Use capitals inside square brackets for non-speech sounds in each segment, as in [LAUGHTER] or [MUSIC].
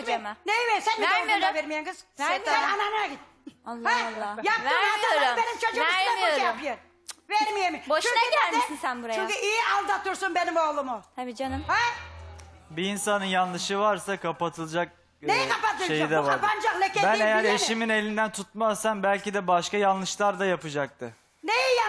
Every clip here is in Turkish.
kocama. Neyi ver? Sen mi Vermiyorum. doğduğunda vermeyen kız? Vermiyorum. Sen anana git. Allah Ha? Allah. Yaptığın Vermiyorum. benim çocuğum üstüne boş Vermiyorum. yapıyorsun. Vermiyor mu? Boşuna Çünkü neden? gelmişsin sen buraya. Çünkü iyi aldatırsın benim oğlumu. Tabii canım. Ha? Bir insanın yanlışı varsa kapatılacak Neyi e, kapatılacak? şeyi de Bu var. kapanacak leke Ben değil, eğer bilemem. eşimin elinden tutmazsam belki de başka yanlışlar da yapacaktı.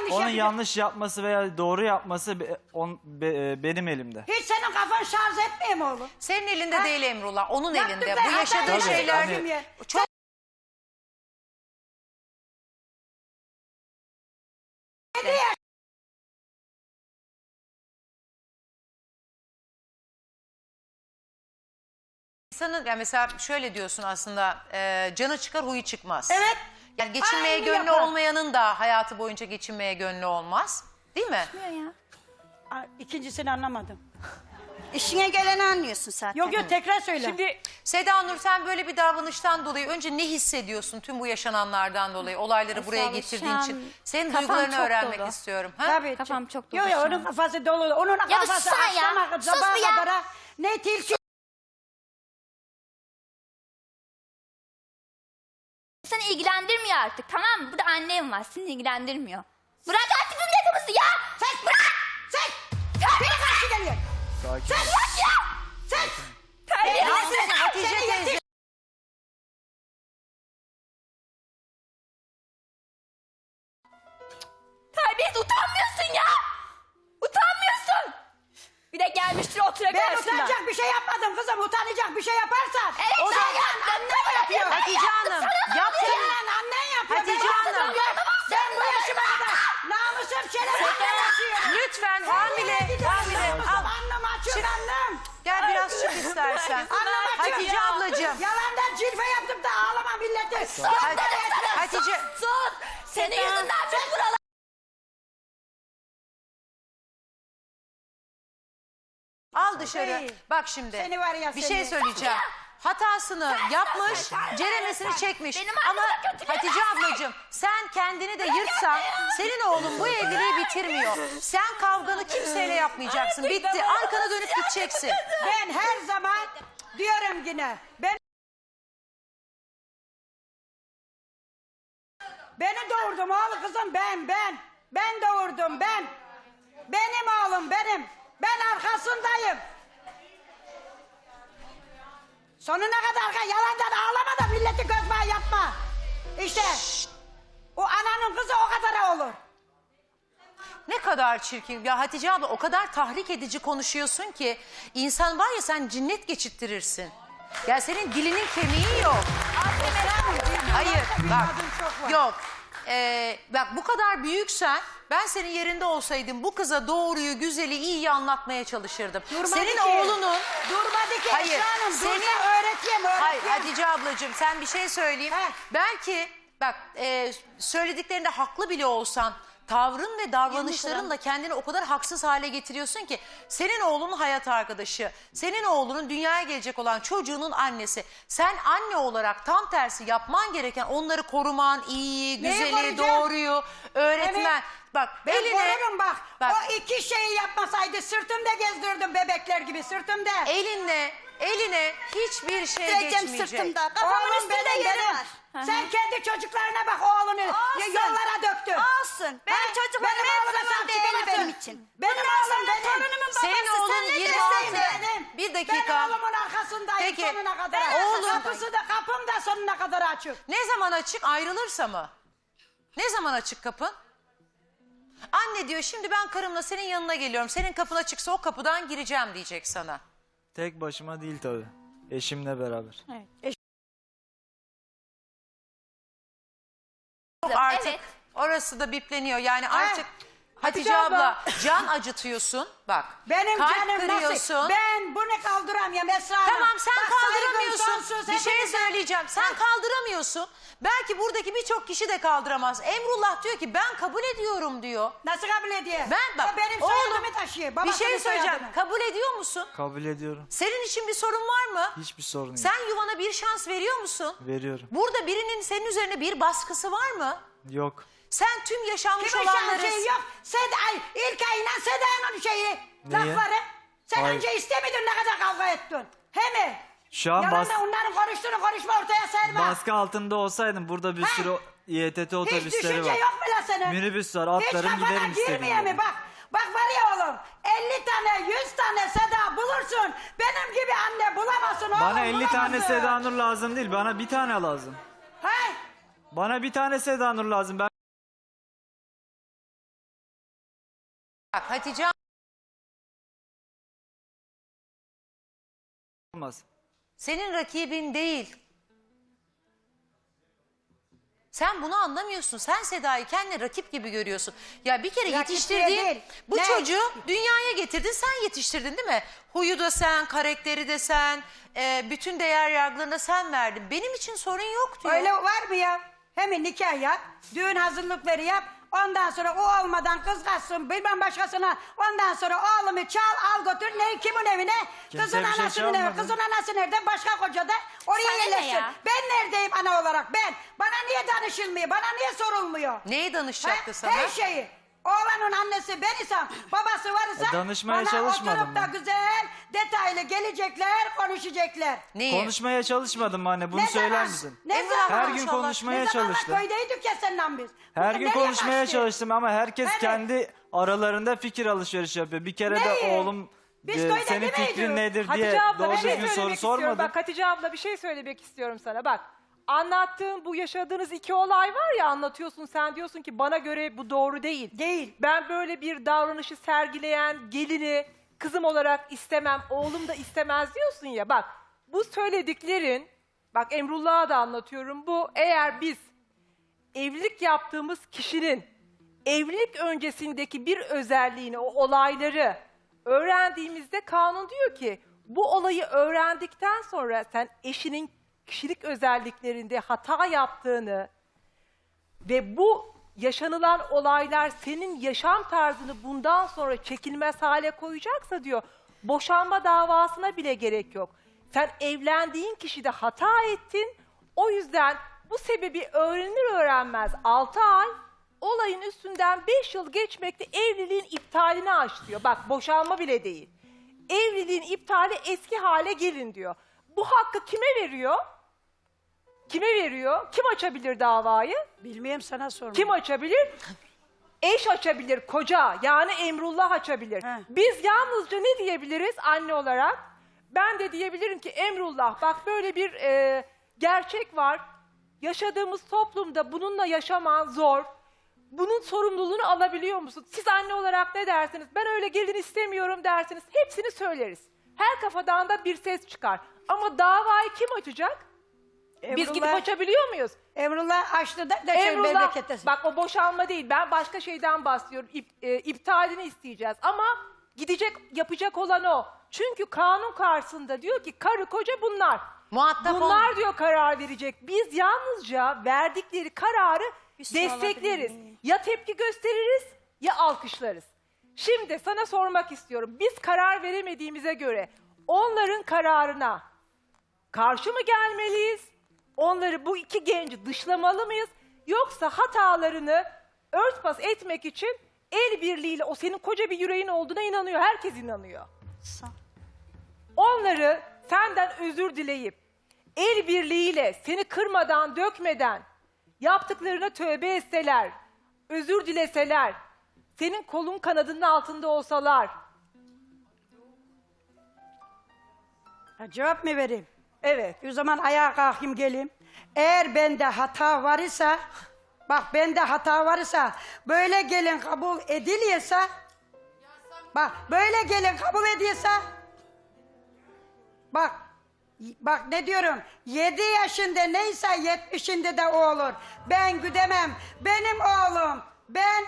Yanlış Onun yapıyor? yanlış yapması veya doğru yapması be- on, be- e, benim elimde. Hiç senin kafan şarj etmiyor mu oğlum? Senin elinde Ha? değil Emrullah, onun Yaptım elinde. ben, Bu yaşadığı hatayı Tabii, şeyler hani- çok insanın yani mesela şöyle diyorsun aslında e, canı çıkar huyu çıkmaz. Evet. Yani geçinmeye Aynı gönlü yapar. olmayanın da hayatı boyunca geçinmeye gönlü olmaz. Değil mi? Ya. Aa, İkincisini anlamadım. [LAUGHS] İşine geleni anlıyorsun zaten. Yok yok tekrar söyle. Şimdi Seda Nur sen böyle bir davranıştan dolayı önce ne hissediyorsun tüm bu yaşananlardan dolayı olayları buraya Esra, getirdiğin şu için? Senin kafam duygularını çok öğrenmek dolu. istiyorum. Ha? Tabii. Kafam çok dolu Yok şu yok an. onun kafası dolu. Onun kafası sussana ya. akşama kadar, Sus bir ya. kadar. Ne tilki ilgilendirmiyor artık tamam mı? Burada annem var seni ilgilendirmiyor. Bırak artık bunun yakımızı ya. Sen bırak! Sen! Beni karşı geliyor. Sakin. Sen bırak ya! Sen! Terbiyesiz. Hatice teyze. Terbiyesiz utanmıyorsun ya. Utanmıyorsun. Bir de gelmiştir otura Ben karşına. utanacak bir şey yapmadım kızım. Utanacak bir şey yaparsan. Evet, o zaman yaptın. annen mi yapıyor? Hatice Hanım yaptın. Senin annen yapıyor. Hatice Ben Hanım. yaptım. Ben bu yaşıma kadar namusum şerefim yaşıyorum. Lütfen hamile, hamile. Al. Annem açıyor annem. Gel biraz çık istersen. Annem açıyor. Hatice ablacığım. Yalandan cilve yaptım da ağlama milleti. Hadi- Hatice. Sus. Senin yüzünden ben buralar. Al dışarı. Hey. Bak şimdi. Seni var ya bir seni. şey söyleyeceğim. Hatasını yapmış, sen, ceremesini sen. çekmiş. Benim Ama. Hatice ablacığım sen kendini de yırtsan senin oğlun bu evliliği bitirmiyor. Sen kavganı kimseyle yapmayacaksın. Bitti. Arkana dönüp gideceksin. Ben her zaman diyorum yine. Ben Beni doğurdum oğlum kızım ben ben. Ben doğurdum ben. Benim oğlum benim. Ben arkasındayım. Sonuna kadar arka yalandan ağlama da milleti gözbağı yapma. İşte o ananın kızı o kadar olur. Ne kadar çirkin. Ya Hatice abla o kadar tahrik edici konuşuyorsun ki insan var ya sen cinnet geçittirirsin. Ya senin dilinin kemiği yok. Hayır bak yok. Ee, bak bu kadar büyüksen ben senin yerinde olsaydım bu kıza doğruyu güzeli iyi anlatmaya çalışırdım. Durmadı senin ki. oğlunun Durmadı ki Hayır, Esra Hanım. senin- öğreteyim öğreteyim. Hayır Hatice ablacığım sen bir şey söyleyeyim. He. Belki bak e, söylediklerinde haklı bile olsan tavrın ve davranışlarınla kendini o kadar haksız hale getiriyorsun ki senin oğlunun hayat arkadaşı, senin oğlunun dünyaya gelecek olan çocuğunun annesi. Sen anne olarak tam tersi yapman gereken onları koruman, iyi, Neyi güzeli, koruyacağım? doğruyu öğretmen. Evet. Bak Ben eline korurum bak. Bak. O iki şeyi yapmasaydı sırtımda gezdirdim bebekler gibi sırtımda. elinle eline hiçbir şey Direceğim geçmeyecek. sırtımda. Kafamın Oğlum üstünde benim yeri benim. var. Sen kendi çocuklarına bak oğlunu ya Olsun. yollara döktün. Olsun. Benim Ha? çocuklarım Benim her zaman değerli benim için. Benim Bundan oğlum benim. torunumun Senin babası, oğlun sen ne 26. dersin? Benim. Bir dakika. Ben oğlumun arkasındayım Peki. sonuna kadar. Ben oğlum- Kapısı da kapım da sonuna kadar açık. Ne zaman açık ayrılırsa mı? Ne zaman açık kapın? Anne diyor şimdi ben karımla senin yanına geliyorum. Senin kapın açıksa o kapıdan gireceğim diyecek sana. Tek başıma değil tabii. Eşimle beraber. Artık Evet. orası da bipleniyor. Yani artık Hatice Hatice abla abla. can acıtıyorsun. Bak Benim kalp canım kırıyorsun. nasıl? Ben bunu kaldıramıyorum Esra Hanım. Tamam sen Bak, saygım kaldıramıyorsun. sonsuz, Bir şey söyleyeceğim. Sen kaldıramıyorsun. Belki buradaki birçok kişi de kaldıramaz. Emrullah diyor ki ben kabul ediyorum diyor. Nasıl kabul ediyor? Ben bak O benim oğlum soyadımı taşıyor. bir babasının şey söyleyeceğim. soyadını. Kabul ediyor musun? Kabul ediyorum. Senin için bir sorun var mı? Hiçbir sorun yok. Sen yuvana bir şans veriyor musun? Veriyorum. Burada birinin senin üzerine bir baskısı var mı? Yok. Sen tüm yaşanmış Kimin olanları... şey yok. Seda, ay, İlkay'la Seda'nın şeyi. Neyi? Lafları. Sen Hayır. önce istemedin ne kadar kavga ettin. He mi? Şu an bas, da onların konuştuğunu konuşma ortaya serme. baskı altında olsaydım burada bir Ha? sürü İETT Hiç otobüsleri düşünce var. yok mu lan senin? Minibüs var, atlarım Hiç kafana istediğim girmiyor mu? yere. Bak, bak var ya oğlum 50 tane 100 tane Seda bulursun. Benim gibi anne bulamazsın oğlum Bana 50 tane bulamazsın. Seda Nur lazım değil. Bana bir tane lazım. He? Bana bir tane Seda Nur lazım. Ben Bak Hatice olmaz. senin rakibin değil. Sen bunu anlamıyorsun. Sen Seda'yı kendine rakip gibi görüyorsun. Ya bir kere Rakip yetiştirdiğin değil. bu Ne? çocuğu dünyaya getirdin. Sen yetiştirdin değil mi? Huyu da sen, karakteri de sen, e, bütün değer yargılarını da sen verdin. Benim için sorun yok diyor. Öyle var mı ya? Hemen nikah yap, düğün hazırlıkları yap. Ondan sonra o olmadan kız kaçsın bilmem başkasına. Ondan sonra oğlumu çal al götür. Ne kimin evine? Kimse Kızın bir şey anasının evi. çalmadı. Kızın anası nerede? Başka kocada. Oraya Sana ne yerleşsin. ya? Ben neredeyim ana olarak ben? Bana niye danışılmıyor? Bana niye sorulmuyor? Neyi danışacaktı He? sana? Her şeyi. Annesi ben isem, babası varsa E, danışmaya bana çalışmadım oturup da güzel, detaylı gelecekler, konuşacaklar. Neyi? Konuşmaya çalışmadım anne. Bunu Ne söyler zaman? misin? Ne Emrah, zaman? Her gün Maşallah. konuşmaya ne zamanlar çalıştım. köydeydik ya seninle biz. Her Burada gün nereye konuşmaya kaçtı? çalıştım ama herkes Evet. kendi aralarında fikir alışverişi yapıyor. Bir kere de Neyi? oğlum Biz e, köyde senin demeyiz fikrin nedir Hatice diye abla doğru bir şey düzgün soru söylemek istiyorum. sormadı. Bak Hatice abla bir şey söylemek istiyorum sana. Bak anlattığın bu yaşadığınız iki olay var ya anlatıyorsun sen diyorsun ki bana göre bu doğru değil. Değil. Ben böyle bir davranışı sergileyen gelini kızım olarak istemem, oğlum da istemez diyorsun ya. Bak bu söylediklerin, bak Emrullah'a da anlatıyorum bu. Eğer biz evlilik yaptığımız kişinin evlilik öncesindeki bir özelliğini, o olayları öğrendiğimizde kanun diyor ki bu olayı öğrendikten sonra sen eşinin kişilik özelliklerinde hata yaptığını ve bu yaşanılan olaylar senin yaşam tarzını bundan sonra çekilmez hale koyacaksa diyor boşanma davasına bile gerek yok. Sen evlendiğin kişide hata ettin. O yüzden bu sebebi öğrenir öğrenmez 6 ay olayın üstünden 5 yıl geçmekte evliliğin iptalini aç diyor. Bak boşanma bile değil. Evliliğin iptali eski hale gelin diyor. Bu hakkı kime veriyor? Kime veriyor? Kim açabilir davayı? Bilmiyorum sana sorma. Kim açabilir? Eş açabilir, koca yani Emrullah açabilir. He. Biz yalnızca ne diyebiliriz anne olarak? Ben de diyebilirim ki Emrullah bak böyle bir e, gerçek var. Yaşadığımız toplumda bununla yaşaman zor. Bunun sorumluluğunu alabiliyor musun? Siz anne olarak ne dersiniz? Ben öyle gelin istemiyorum dersiniz. Hepsini söyleriz. Her kafadan da bir ses çıkar. Ama davayı kim açacak? Biz gidip Emrullah- açabiliyor muyuz? Emrullah açtı da, da şey Emrullah, bak o boşanma değil. Ben başka şeyden bahsediyorum. İp, e, iptalini isteyeceğiz. Ama gidecek, yapacak olan o. Çünkü kanun karşısında diyor ki karı koca bunlar. Muhatap bunlar diyor karar verecek. Biz yalnızca verdikleri kararı Bir şey alabilir destekleriz. miyim? Ya tepki gösteririz ya alkışlarız. Şimdi sana sormak istiyorum. Biz karar veremediğimize göre onların kararına karşı mı gelmeliyiz? Onları bu iki genci dışlamalı mıyız? Yoksa hatalarını örtbas etmek için el birliğiyle o senin koca bir yüreğin olduğuna inanıyor. Herkes inanıyor. Onları senden özür dileyip el birliğiyle seni kırmadan, dökmeden yaptıklarına tövbe etseler, özür dileseler, senin kolun kanadının altında olsalar. Ha, cevap mı vereyim? Evet. O zaman ayağa kalkayım geleyim. Eğer bende hata var ise, bak bende hata var ise, böyle gelin kabul ediliyorsa, bak böyle gelin kabul ediyorsa, bak, bak ne diyorum, 7 yaşında neyse 70'inde de o olur. Ben güdemem, benim oğlum, ben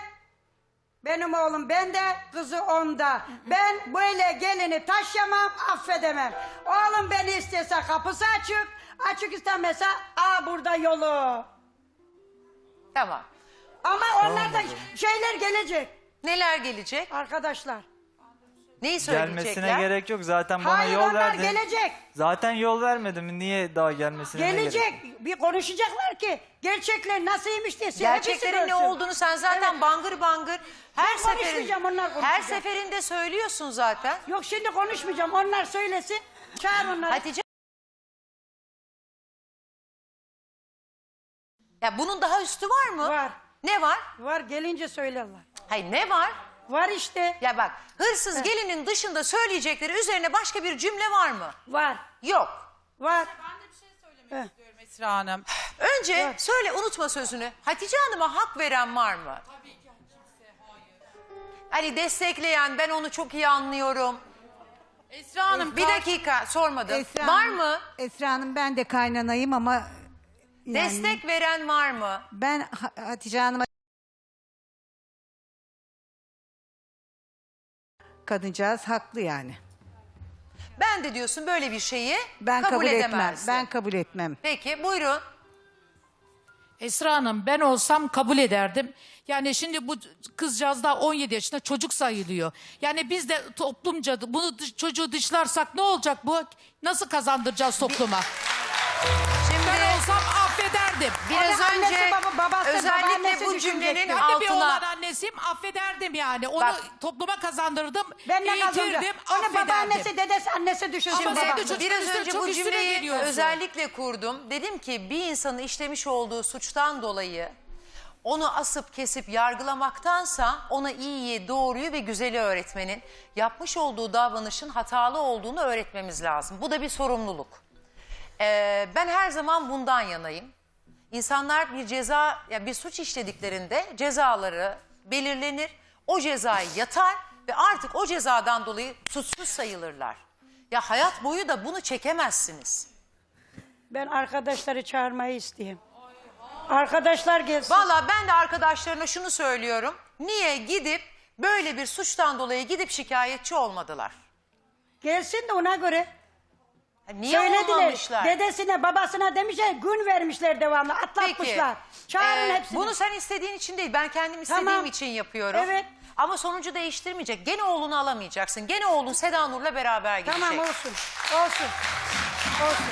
benim oğlum bende, kızı onda. Ben böyle gelini taşıyamam, affedemem. Oğlum beni istiyorsa kapısı açık, açık istemezse aa burada yolu. Tamam. Ama onlar da şeyler gelecek Neler gelecek? arkadaşlar. Neyi söyleyecekler? Gelmesine gerek yok. Zaten bana yol onlar verdin. gelecek. Zaten yol vermedim. Niye daha gelmesine ne gerek? Gelecek. Bir konuşacaklar ki gerçekler nasılymış diye. seyircisi Gerçeklerin ne olduğunu sen zaten Evet. bangır bangır her Ben her seferinde söylüyorsun zaten. Yok şimdi konuşmayacağım. Onlar söylesin. Çağır onları. Hatice Ya bunun daha üstü var mı? Var. Ne var? Var gelince söylerler. Hayır ne var? Var işte. Ya bak hırsız gelinin dışında söyleyecekleri üzerine başka bir cümle var mı? Var. Yok. Var. Esra Hanım. Önce söyle unutma sözünü. Hatice Hanım'a hak veren var mı? Hani destekleyen ben onu çok iyi anlıyorum. Esra Hanım. Bir dakika sormadım. Esra var Hanım- mı? Esra Hanım ben de kaynanayım ama yani Destek veren var mı? ben Ha- Hatice Hanım'a kadıncağız haklı yani. Ben de diyorsun böyle bir şeyi Ben kabul, kabul, etmem. edemezsin. Ben kabul etmem. Peki buyurun. Esra Hanım ben olsam kabul ederdim. Yani şimdi bu kızcağız daha 17 yaşında çocuk sayılıyor. Yani biz de toplumca bunu dış- çocuğu dışlarsak ne olacak bu? Nasıl kazandıracağız topluma? Şimdi Ben olsam affederdim. biraz annesi, önce baba- babası, özellikle babaannesi bu düşünecekti. cümlenin de bir altına annesiyim affederdim yani. Onu Bak. topluma kazandırdım. Ben ne kazanacağım? eğitirdim, Onu affederdim. babaannesi, dedesi, annesi düşünsün Ama sen de çocuk- Biraz üstüne önce çok bu üstüne cümleyi geliyorsun. özellikle kurdum. Dedim ki bir insanın işlemiş olduğu suçtan dolayı onu asıp kesip yargılamaktansa ona iyiyi, doğruyu ve güzeli öğretmenin yapmış olduğu davranışın hatalı olduğunu öğretmemiz lazım. Bu da bir sorumluluk. Ee, ben her zaman bundan yanayım. İnsanlar bir ceza, ya bir suç işlediklerinde cezaları belirlenir. O cezayı yatar ve artık o cezadan dolayı suçsuz sayılırlar. Ya hayat boyu da bunu çekemezsiniz. Ben arkadaşları çağırmayı isteyeyim. Arkadaşlar gelsin. Valla ben de arkadaşlarına şunu söylüyorum. Niye gidip böyle bir suçtan dolayı gidip şikayetçi olmadılar? Gelsin de ona göre. Niye Söylediler. olmamışlar? Dedesine, babasına demişler, gün vermişler devamlı, atlatmışlar. Çağırın Ee, hepsini. Bunu sen istediğin için değil ben kendim istediğim Tamam. için yapıyorum. Evet. Ama sonucu değiştirmeyecek. Gene oğlunu alamayacaksın. Gene oğlun Seda Nur'la beraber gidecek. Tamam olsun. Olsun. Olsun.